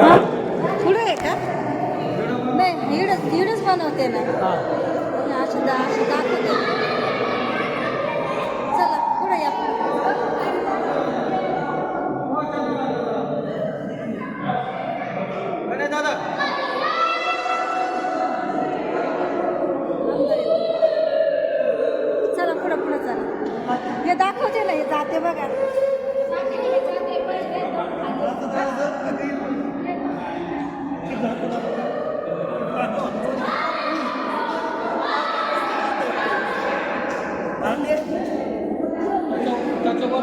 पुढे आहे का? नाही इडच इडच बनवते ना. अशी दा अशी दाखवते. चला पुढे या. दादा. चला पुढं पुढं चला. हे दाखवते ना हे जाते बघा.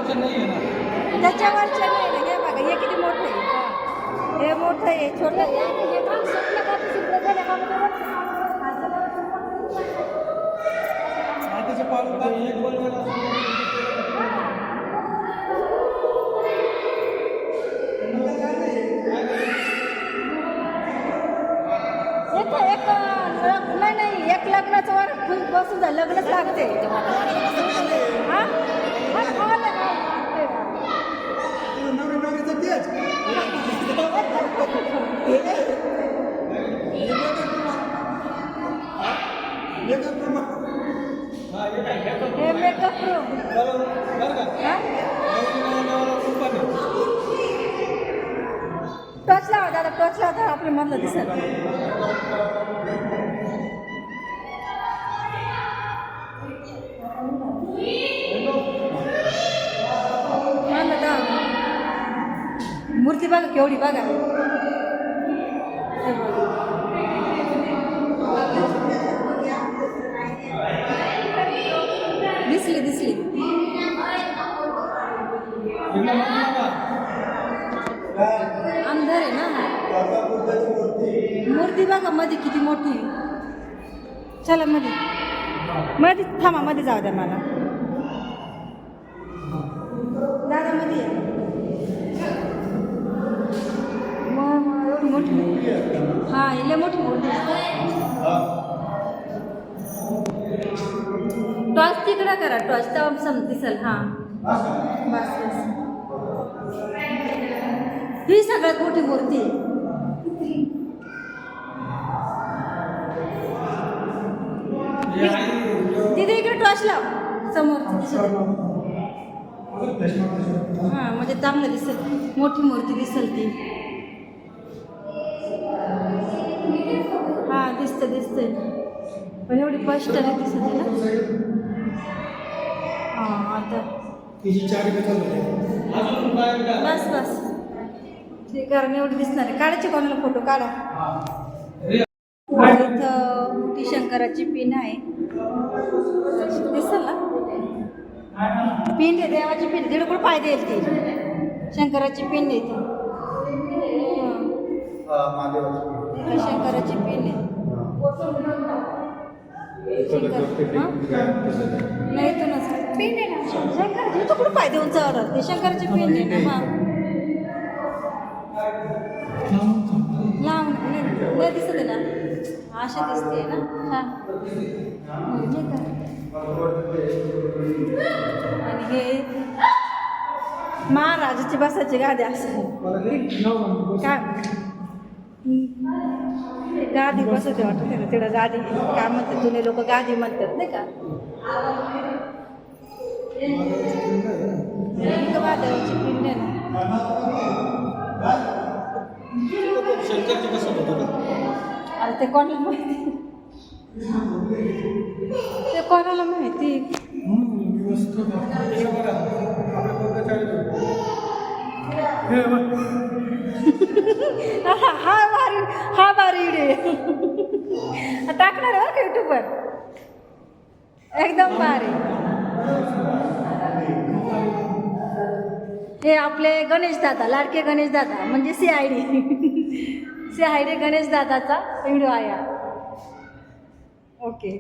त्याच्यावरचं नाही आहे ना? त्याच्यावरचे नाही ना हे बघा हे किती मोठं आहे. हे मोठं आहे छोटं आहे. पाऊल एक बनवायला लग्नाचं वर खुश बसून जा लग्नच लागते हा? हा, हा, लग्न लागते ना. नवरी नवरीचं तेच हे मेकअप रूम हा? टच लावा दादा टच लावा तर आपल्या मधलं दिसत मधलं दावा. मूर्ती बघा केवढी बघा दिसली दिसली. अंधार आहे ना मूर्ती बघा मध्ये किती मोठी. आहे. चला मध्ये मध्ये थांबा मध्ये जाऊ द्या मला. दादा मध्ये या. मग एवढी मोठी हा इले मोठी मूर्ती टॉस तिकडं करा टॉस तेव्हा सम दिसल हां. बस बस. ही सगळ्यात मोठी मूर्ती. तिथे इकडे टॉर्च लाव समोर हां म्हणजे चांगलं दिसेल. मोठी मूर्ती दिसेल ती. हां दिसतं दिसते पण एवढी स्पष्ट नाही दिसत आहे ना. बस बस. ते कारण एवढी दिसणार आहे. काढायचे कोणाला फोटो? काढा. इथं मोठी शंकराची पिन आहे. दिसल ना? पिन आहे देवाची पिन दीड कुठं पाय देईल ती? शंकराची पिन आहे ती शंकराची पिन आहे. शंकर. नाही इथूनच पिन आहे ना शंकराची कुठं पाय देऊन चढत ते शंकराची पिन आहे ना मग लांब बरं दिसत आहे ना. आशा दिसते ना हां. का? आणि हे महाराजाची बसाची गादी असं. काय? गादी बसते वाटत ना तिकडं गादी काय म्हणतात जुने लोक गादी म्हणतात नाही का? महादेवाची पिंड आहे कसं आता ते कोणाला माहिती? ते कोणाला माहिती? हा हा भारी हा भारी टाकणार हो युट्यूबवर एकदम भारी. हे आपले गणेश दादा लाडके गणेश दादा म्हणजे C I D C I D Ganesh दादाचा व्हिडिओ आहे ओके